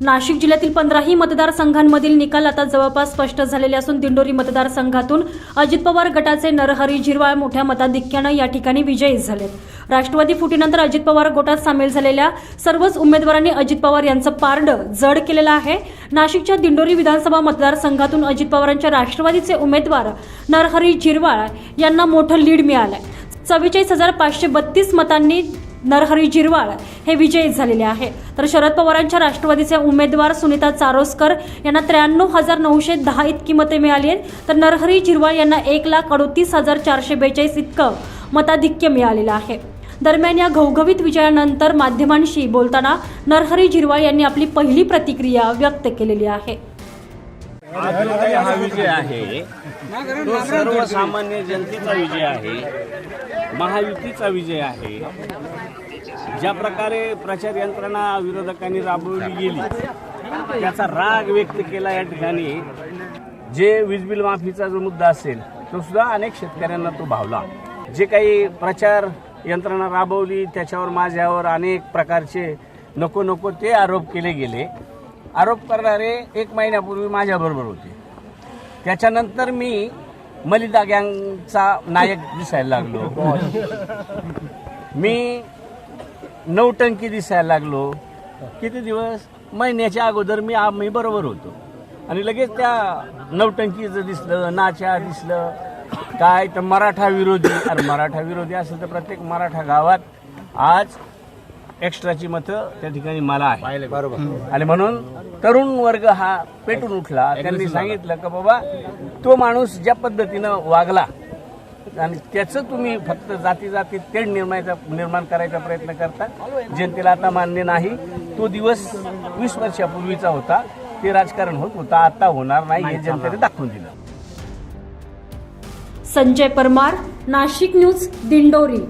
नाशिक जिल्ह्यातील पंधराही मतदारसंघांमधील निकाल आता जवळपास स्पष्ट झालेले असून दिंडोरी मतदारसंघातून अजित पवार गटाचे नरहरी झिरवाळ मोठ्या मताधिक्यानं या ठिकाणी विजयी झालेत. राष्ट्रवादी फुटीनंतर अजित पवार गोटात सामील झालेल्या सर्वच उमेदवारांनी अजित पवार यांचं पारडं जड केलेलं आहे. नाशिकच्या दिंडोरी विधानसभा मतदारसंघातून अजित पवारांच्या राष्ट्रवादीचे उमेदवार नरहरी झिरवाळ यांना मोठं लीड मिळालं चव्वेचाळीस हजार पाचशे बत्तीस मतांनी नरहरी जिरवाळ हे विजयी झालेले आहे. तर शरद पवारांच्या राष्ट्रवादीचे उमेदवार सुनीता चारोस्कर यांना त्र्याण्णव हजार नऊशे दहा इतकी मते मिळाली आहेत. तर नरहरी जिरवाळ यांना एक लाख अडोतीस हजार चारशे बेचाळीस इतकं मताधिक्य मिळालेलं आहे. दरम्यान या घवघवीत विजयानंतर माध्यमांशी बोलताना नरहरी जिरवाळ यांनी आपली पहिली प्रतिक्रिया व्यक्त केलेली आहे. आजचा हा विजय आहे. तो सर्वसामान्य जनतेचा विजय आहे. महायुतीचा विजय आहे. ज्या प्रकारे प्रचार यंत्रणा विरोधकांनी राबवली गेली त्याचा राग व्यक्त केला या ठिकाणी. जे वीज बिल माफीचा जो मुद्दा असेल तो सुद्धा अनेक शेतकऱ्यांना तो भावला. जे काही प्रचार यंत्रणा राबवली त्याच्यावर माझ्यावर अनेक प्रकारचे नको नको ते आरोप केले गेले. आरोप करणारे एक महिन्यापूर्वी माझ्याबरोबर होते. त्याच्यानंतर मी मलिदा गँगचा नायक दिसायला लागलो. मी नौटंकी दिसायला लागलो. किती दिवस? महिन्याच्या अगोदर मी आम्ही बरोबर होतो. आणि लगेच त्या नवटंकीचं दिसलं नाच्या दिसलं. काय? तर मराठा विरोधी. अरे मराठा विरोधी असेल तर प्रत्येक मराठा गावात आज एक्स्ट्राची मतं त्या ठिकाणी मला आहे. बरोबर. आणि म्हणून तरुण वर्ग हा पेटून उठला. त्यांनी सांगितलं का बाबा तो माणूस ज्या पद्धतीनं वागला आणि त्याचं तुम्ही फक्त जाती जाती तेढ निर्माणाचा निर्माण करायचा प्रयत्न करता. जनतेला आता मान्य नाही. तो दिवस वीस वर्षापूर्वीचा होता. ते राजकारण होत होता. आता होणार नाही. हे जनतेने दाखवून दिलं. संजय परमार नाशिक न्यूज दिंडोरी.